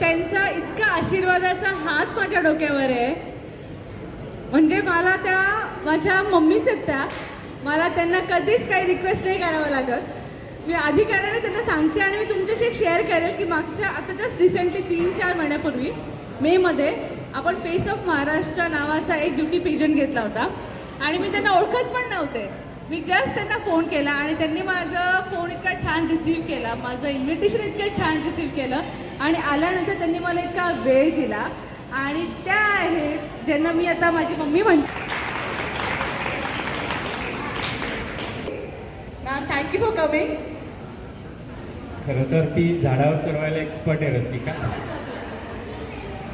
त्यांचा इतका आशीर्वादाचा हात माझ्या डोक्यावर आहे. म्हणजे मला त्या माझ्या मम्मीच आहेत त्या. मला त्यांना कधीच काही रिक्वेस्ट नाही करावं लागत. मी अधिकाऱ्याने त्यांना सांगते आणि मी तुमच्याशी शेअर करेल की मागच्या आताच्याच रिसेंटली तीन चार महिन्यापूर्वी मेमध्ये आपण फेस ऑफ महाराष्ट्र नावाचा एक ड्युटी पेजंट घेतला होता. आणि मी त्यांना ओळखत पण नव्हते. मी जस्ट त्यांना फोन केला आणि त्यांनी माझं फोन इतका छान रिसीव्ह केला. माझं इन्व्हिटेशन इतकं छान रिसीव्ह केलं. आणि आल्यानंतर त्यांनी मला इतका वेळ दिला. आणि त्या आहेत ज्यांना मी आता माझी मम्मी म्हणते थँक्यू फॉर कमिंग खरं तर ती झाडावर चढवायला एक्सपर्ट आहे रसिका.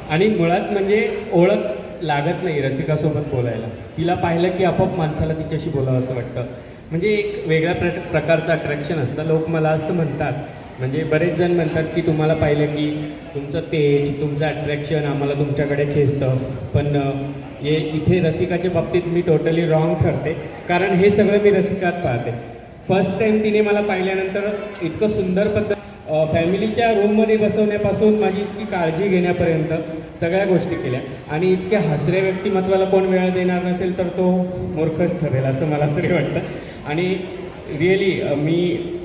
आणि मुळात म्हणजे ओळख लागत नाही रसिकासोबत बोलायला. तिला पाहिलं की आपोआप माणसाला तिच्याशी बोलावं असं वाटतं. म्हणजे एक वेगळ्या प्र प्रकारचं अट्रॅक्शन असतं. लोक मला असं म्हणतात म्हणजे बरेच जण म्हणतात की तुम्हाला पाहिलं की तुमचं तेज तुमचं अट्रॅक्शन आम्हाला तुमच्याकडे खेचतं. पण हे इथे रसिकाच्या बाबतीत मी टोटली रॉंग ठरते. कारण हे सगळं मी रसिकात पाहते. फर्स्ट टाइम तिने मला पाहिल्यानंतर इतकं सुंदर पद्धत फॅमिलीच्या रूममध्ये बसवण्यापासून माझी इतकी काळजी घेण्यापर्यंत सगळ्या गोष्टी केल्या. आणि इतक्या हसऱ्या व्यक्तिमत्वाला कोण वेळ देणार नसेल तर तो मूर्खच ठरेल असं मला तरी वाटतं. आणि रिअली मी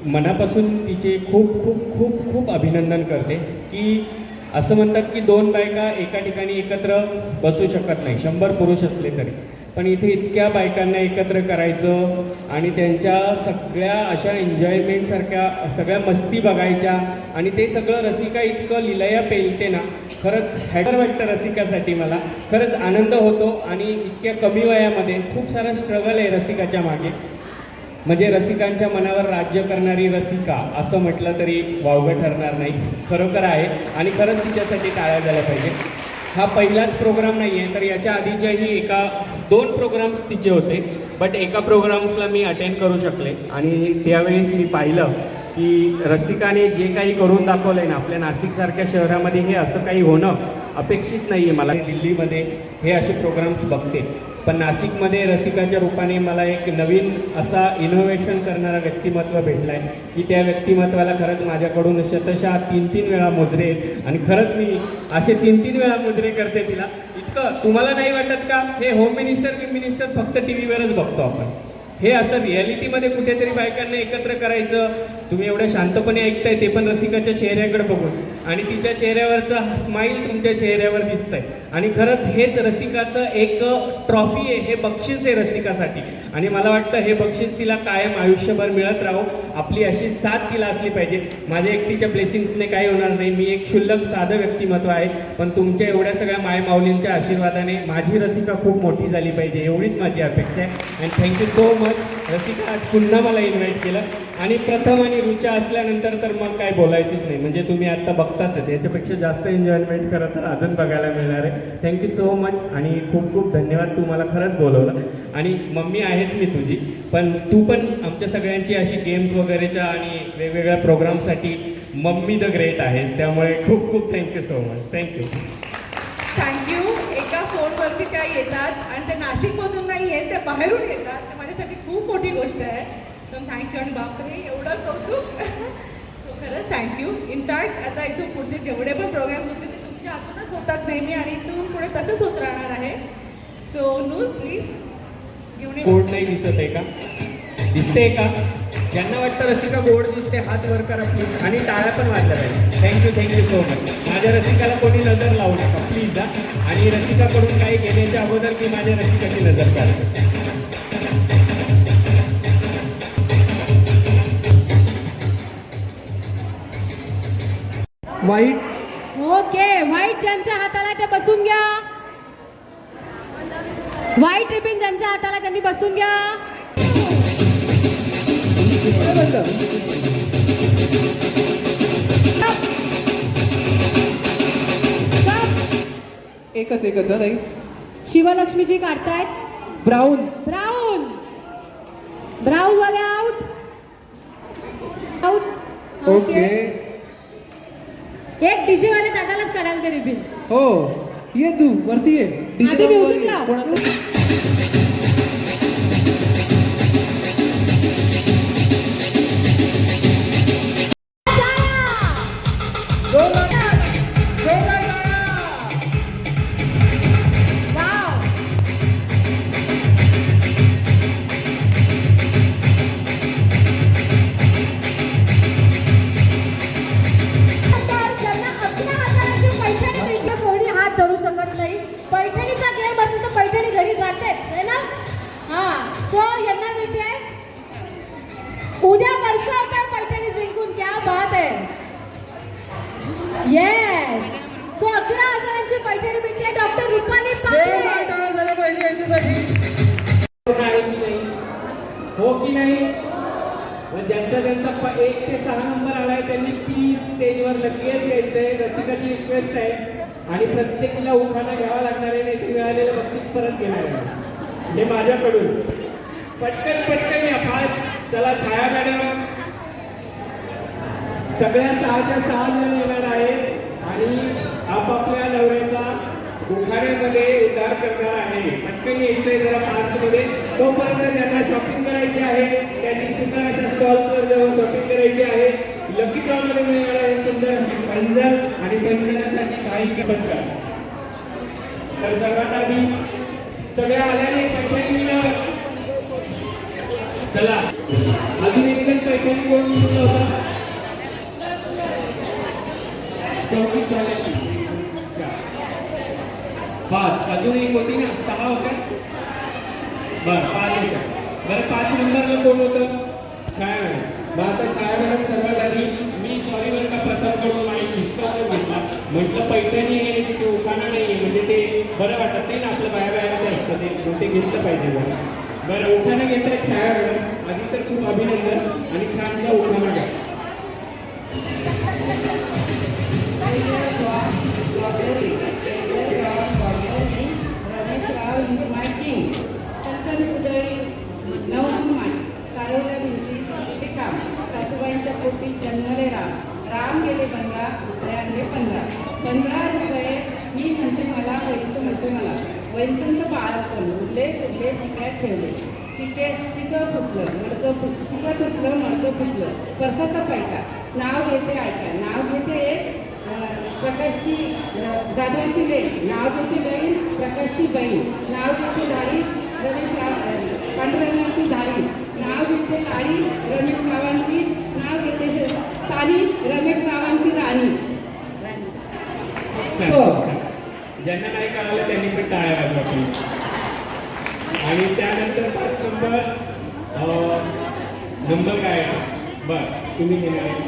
मनापासून तिचे खूप खूप खूप खूप अभिनंदन करते की असं म्हणतात की दोन बायका एका ठिकाणी एकत्र बसू शकत नाही. शंभर पुरुष असले तरी. पण इथे इतक्या बायकांना एकत्र करायचं आणि त्यांच्या सगळ्या अशा एन्जॉयमेंटसारख्या सगळ्या मस्ती बघायच्या आणि ते सगळं रसिका इतकं लिलया पेलते ना खरंच हॅडर वाटतं रसिकासाठी मला. खरंच आनंद होतो आणि इतक्या कमी वयामध्ये खूप सारा स्ट्रगल आहे रसिकाच्या मागे. म्हणजे रसिकांच्या मनावर राज्य करणारी रसिका असं म्हटलं तरी वावगं ठरणार नाही. खरोखर आहे. आणि खरंच तिच्यासाठी टाळ्या झाल्या पाहिजे हा पहिलाच प्रोग्राम नाही आहे तर याच्या आधीच्याही एका दोन प्रोग्राम्स तिचे होते. बट एका प्रोग्राम्सला मी अटेंड करू शकले. आणि त्यावेळेस मी पाहिलं की रसिकाने जे काही करून दाखवलं आहे ना आपल्या नाशिकसारख्या शहरामध्ये हे असं काही होणं अपेक्षित नाही आहे मला. दिल्लीमध्ये हे असे प्रोग्राम्स बघते. पण नाशिकमध्ये रसिकाच्या रूपाने मला एक नवीन असा इनोव्हेशन करणारा व्यक्तिमत्व भेटला आहे की त्या व्यक्तिमत्वाला खरंच माझ्याकडून शतशः तीन तीन वेळा मोजरे आणि खरंच मी असे तीन तीन वेळा मोजरे करते तिला. इतकं तुम्हाला नाही वाटत का? हे होम मिनिस्टर बिम मिनिस्टर फक्त टी व्हीवरच बघतो आपण. हे असं रिॲलिटीमध्ये कुठेतरी बायकांना एकत्र करायचं. तुम्ही एवढं शांतपणे ऐकताय ते पण रसिकाच्या चेहऱ्याकडे बघून. आणि तिच्या चेहऱ्यावरचा स्माईल तुमच्या चेहऱ्यावर दिसतंय. आणि खरंच हेच रसिकाचं एक ट्रॉफी आहे हे बक्षीस आहे रसिकासाठी. आणि मला वाटतं हे बक्षीस तिला कायम आयुष्यभर मिळत राहो. आपली अशी साथ तिला असली पाहिजे. माझ्या एकटीच्या ब्लेसिंग्सने काही होणार नाही. मी एक क्षुल्लक साधं व्यक्तिमत्व आहे. पण तुमच्या एवढ्या सगळ्या मायमाऊलींच्या आशीर्वादाने माझी रसिका खूप मोठी झाली पाहिजे. एवढीच माझी अपेक्षा आहे. And thank you so much Rasika आज पुन्हा मला इन्व्हाइट केलं. आणि प्रथम आणि रुचा असल्यानंतर तर मग काय बोलायचंच नाही. म्हणजे तुम्ही आत्ता बघताच आहेत. याच्यापेक्षा जास्त एन्जॉयमेंट खरं तर अजून बघायला मिळणार आहे. थँक्यू सो मच आणि खूप खूप धन्यवाद. तू मला खरंच बोलवलं. आणि मम्मी आहेच मी तुझी. पण तू पण आमच्या सगळ्यांची अशी गेम्स वगैरेच्या आणि वेगवेगळ्या प्रोग्रामसाठी मम्मी द ग्रेट आहेस. त्यामुळे खूप खूप thank you so much thank you thank you एका फोनवरती त्या येतात आणि त्या नाशिकमधून नाही आहेत त्या बाहेरून येतात. माझ्यासाठी खूप मोठी गोष्ट आहे. तर थँक्यू आणि बापरे एवढं कौतुक. सो खरंच थँक्यू इनफॅक्ट आता इथून पुढचे जेवढे पण प्रोग्राम होते ते तुमच्या हातूनच होतात नेहमी आणि इथून पुढे तसंच होत राहणार आहे. सो नूर प्लीज घेऊन ये. गोड नाही दिसत आहे का? दिसते का? ज्यांना वाटतं रसिका गोड दिसते हात वर करा प्लीज आणि टाळ्या पण वाजल्या पाहिजे थँक्यू थँक्यू सो मच माझ्या रसिकाला कोणी नजर लावू नका. प्लीज आणि रसिकाकडून काही घेण्याच्या अगोदर मी माझ्या रसिकाची नजर काढतो. वाईट? ओके व्हाईट ज्यांच्या हाताला ते बसून घ्या. व्हाईट रिबिन ज्यांच्या हाताला त्यांनी बसून घ्या. एकच एकच हा ताई. शिवलक्ष्मीजी काढतायत. ब्राऊन. ब्राऊन. ब्राऊन वाले आउट आउट ओके एक डीजे वाले दादालाच काढाल ते रिबिन हो ये तू वरती ये. उद्या परसा होतोय पैठणी जिंकून क्या बात आहे येस सो अकरा हजारांची पैठणी मिळते. डॉक्टर रुपानी पाहिजे यांच्यासाठी. हो की नाही? हो म्हणजे ज्यांचा ज्यांचा एक ते सहा नंबर आलाय त्यांनी प्लीज स्टेजवर लगेच यायचंय रसिकाची रिक्वेस्ट आहे. आणि प्रत्येकीला उठाना घ्यावा लागणार आहे. नाही ते मिळालेलं बक्षीस परत घेणार आहे. हे माझ्याकडून. पटकन पटकन या फार चला छाया मॅडम. सगळ्या सहाच्या सहा जण येणार आहेत आणि आपापल्या नवऱ्याचा उखाण्यामध्ये उद्धार करणार आहे. पटकन यायचंय जरा फास्टमध्ये तोपर्यंत त्यांना शॉपिंग करायची आहे. त्यांनी सुद्धा अशा स्टॉल्सवर जाऊन शॉपिंग करायची आहे. लकी ड्रॉमध्ये मिळणार आहे सुंदर अशी पंजन आणि पंजनासाठी काही पण करा. तर सर्वात आधी सगळ्या आल्याने पैठणी चला. अजून एक जण पैठणी कोण घेऊन होता. चौथी चौऱ्याची पाच. अजून एक होती ना? सहा होत्या? बरं पाच होत्या. बरं पाच नंबरला कोण होतं? छाया मॅडम मग आता छाया मॅडम सर्वात आधी मी सॉरी बरं का प्रथमकडून आणि हिसकावून घेतला. म्हटलं पैठणी आहे तिथे उखाणा नाही आहे. म्हणजे ते बरं वाटत नाही ना आपलं बाया बायाचं असतं ते. ते घेतलं पाहिजे बरं. बरं उखाणं घेतलं छाया मॅडम आधी तर खूप अभिनंदन आणि छानसा उखाणा घ्या रमेशराव हिंदमाळजी काम पोटी जन्मले राम राम गेले पंधरा दुसरे पंधरा पंधरा रुपये मी म्हणते मला वैंत म्हणते मला वैंतंत बाळपण उरले सुरले शिकायत ठेवले. चिके शिकं फुटलं मडकं फुट शिकं फुटलं मडकं फुटलं परसाचा पायका नाव घेते ऐका. नाव घेते प्रकाशची जाधवांची लेक नाव घेते बहीण प्रकाशची बहीण. नाव घेते धाडी रमेश राव पांडुरंगांची धाडी नाव घेते लाडी रमेश रावांची नाव घेते श- रमेश रावांची राणी. हो. ज्यांना नाही कळालं त्यांनी पण टाळ्या वाजवा. आणि त्यानंतर पाच नंबर नंबर काय आहे? बर तुम्ही घेणार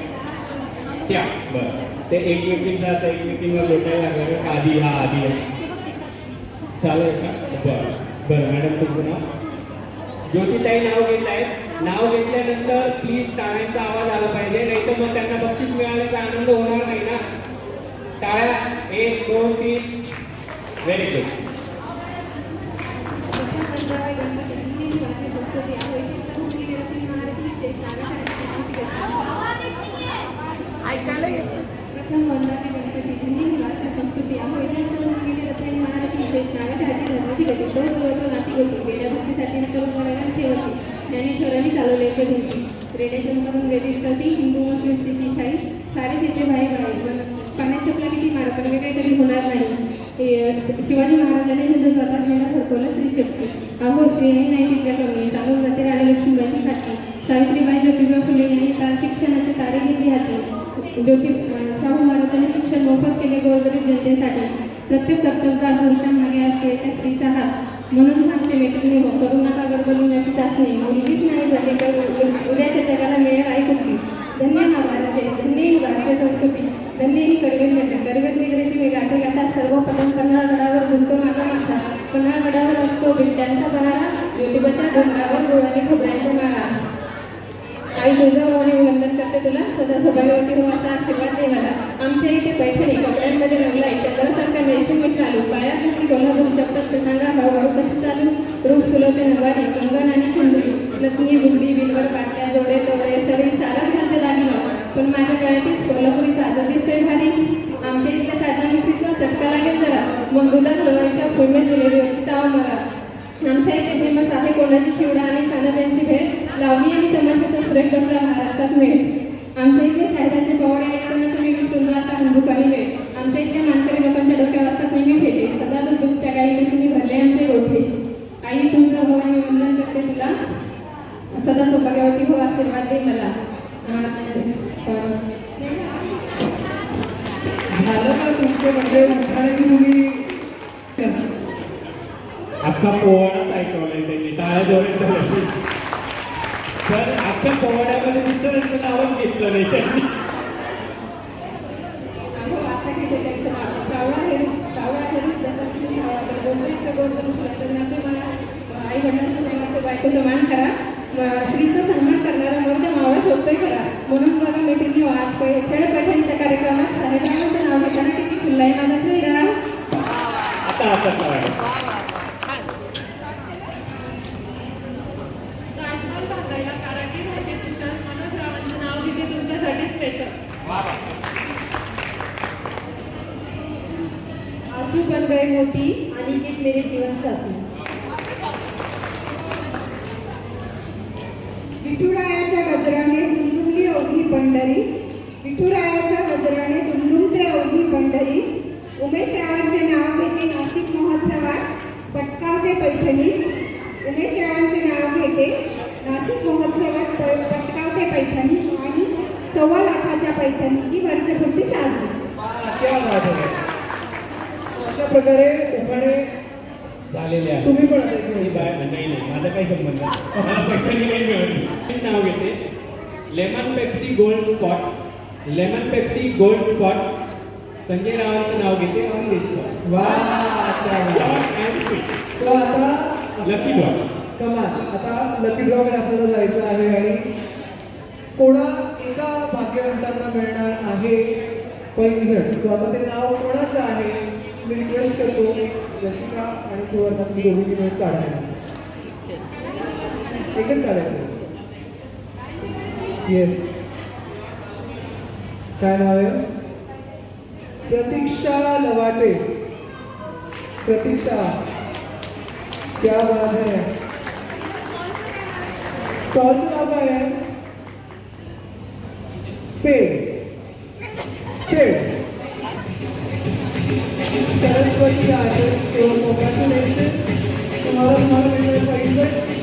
त्या बर. ते एकमेकींचा आता एकमेकींना लोटायला लागणार आहे. आधी हा आधी आहे. चालेल का? बरं बरं मॅडम तुमचं नाव? ज्योतिताई नाव घेत आहेत. नाव घेतल्यानंतर प्लीज टाळ्यांचा आवाज आला पाहिजे. नाही तर मग त्यांना बक्षीस मिळाल्याचा आनंद होणार नाही ना. टाळ्या एक दोन तीन. व्हेरी गुड ऐकायला हिंदी संस्कृती गेली रत्नानी नागाच्या जवळ होती ज्ञानेश्वरांनी चालवले ते भूती रेड्याच्या मुखातून हिंदू मुस्लिम स्थिती शाही सारे तिथे भाई भाई पण पाण्याच्या चपला किती मारा वेगळे होणार नाही. शिवाजी महाराजांनी हिंदुत्वाचा झेंडा फडकवला स्त्री शक्ती अहो स्त्रीने नाही तिथल्या कमी. सांगून जाते राणी लक्ष्मीबाईची खाती. सावित्रीबाई ज्योतिबा फुले यांनी ता शिक्षणाचे तारे घेतली हाती. ज्योति शाहू महाराजांनी शिक्षण मोफत केले गोरगरीब जनतेसाठी. प्रत्येक कर्तव्यकार पुरुषांमागे असते त्या स्त्रीचा हात. म्हणून सांगते मैत्रिणी हो करू नका गर्भलिंगाची चाचणी. मुलगीच नाही झाली तर उद्याच्या जगाला मिळेल आई कुठली. धन्य हा भारत धन्य ही भारतीय संस्कृती. धन्य ही करवीर नगरी. करवीर नगरीची मी गाठी गाता सर्व पदम पन्हाळगडावर झुलतो माझा माता पन्हाळगडावर असतो बिट्ट्यांचा बहारा ज्योतिबाच्या डोंगरावर गुळाने खोबऱ्यांच्या माळा. आई तुळजाभवानी मी वंदन करते तुला. सदा सौभाग्यवती हो असा आशीर्वाद दे मला. आमच्या इथे पैठणी कपड्यांमध्ये रंगलाई चंद्रासारखा नैशिम्य चालू पायात घातली कोल्हापूर चप्पल सांगा हळूहळू कशी चालू? रूप फुलवते नवारी कंगन आणि चुंबडी नतनी बुंदी बिलवर पाटल्या जोडे तोडे सगळी सारा घालते. पण माझ्या गळ्यातीच कोल्हापुरी साजं दिसतोय भारी. आमच्या इथल्या साजा मिसीचा चटका लागेल जरा. मग दुधात लोवायच्या फुलमे जिलेबीवरती ताव मला. आमच्या इथे फेमस आहे कोणाची चिवडा आणि सानप्यांची भेट लावणी आणि तमाशाचा सुरेख बसला महाराष्ट्रात मिळेल आमच्या इथले शहराचे पवडे ऐकताना तुम्ही विसरून जाता हंबुकानी वेळ आमच्या इथल्या मानकरी लोकांच्या डोक्यावर असतात नेहमी फेटे सदा दूध दूध त्या गाई म्हशींनी भरले आमचे गोठे आई तुझं भवानी मी वंदन करते तुला सदा सौभाग्यवती हो आशीर्वाद दे मला अं, झालं का तुमचे म्हणजे उखाण्याची तुम्ही अख्खा पोवाडाच ऐकवलाय त्यांनी टाळ्या जोरायचा नक्कीच तर अख्ख्या पोवाड्यामध्ये मिस्टरांचं नावच घेतलं नाही त्यांनी अहो आता घेते त्यांचं नाव श्रावणा हे श्रावणा हे लवकर इतकं गोड करून ठेवलं तर ना तुम्हाला आई वडिलांसमोर आपल्या बायकोचा मान करा स्त्रीचा सन्मान करणारा मर्द मावळा शोधतोय करा म्हणून बघा मैत्रिणी आज खेळ पैठणीच्या कार्यक्रमात साहेबांचं नाव घेताना किती खुल्ला आहे? माझा चेहरा ताजमहल बांधायला कारागीर होते तुषार मनोज रावांचं नाव घेते तुमच्यासाठी स्पेशल आंसू बन गए मोती अनिकेत मेरे जीवन साथी विठुरायाच्या गजराने दुमदुमली अवघी पंढरी. विठुरायाच्या गजराने दुमदुमते अवघी पंढरी. उमेश रावांचे नाव घेते नाशिक महोत्सवात. पटकावते पैठणी. उमेश रावांचे नाव घेते नाशिक महोत्सवात प- पटकावते पैठणी आणि सव्वा लाखाच्या पैठणीची वर्षपूर्ती साजरी वा, क्या बात आहे. अशा प्रकारे उखाणे झालेले आहे तुम्ही पण आता नाही नाही माझा काही संबंध नाही. मला पैठणी काही मिळाली मी नाव घेते. Lemon Pepsi Gold Spot. Lemon Pepsi Gold Spot. Sanjay रावांचं नाव घेते ऑन दिस वा क्या बात. अँड स्वीट सो आता लकी ड्रॉ कमाल. आता लकी ड्रॉकडे आपल्याला जायचं आहे आणि कोणा एका भाग्यवंतांना मिळणार आहे पैंजण सो आता ते नाव कोणाचं आहे? मी रिक्वेस्ट करतो रसिका आणि सुवर्णा तुम्ही दोघी मिळून काढायला एकच काढायचं. येस काय नाव आहे? प्रतीक्षा लवाटे. प्रतीक्षा. क्या बात है. स्टॉलचं नाव काय आहे? पेड पेड सरस्वती आर्टिस्ट सो कॉंग्रॅच्युलेशन तुम्हाला तुम्हाला मिळणार पैसे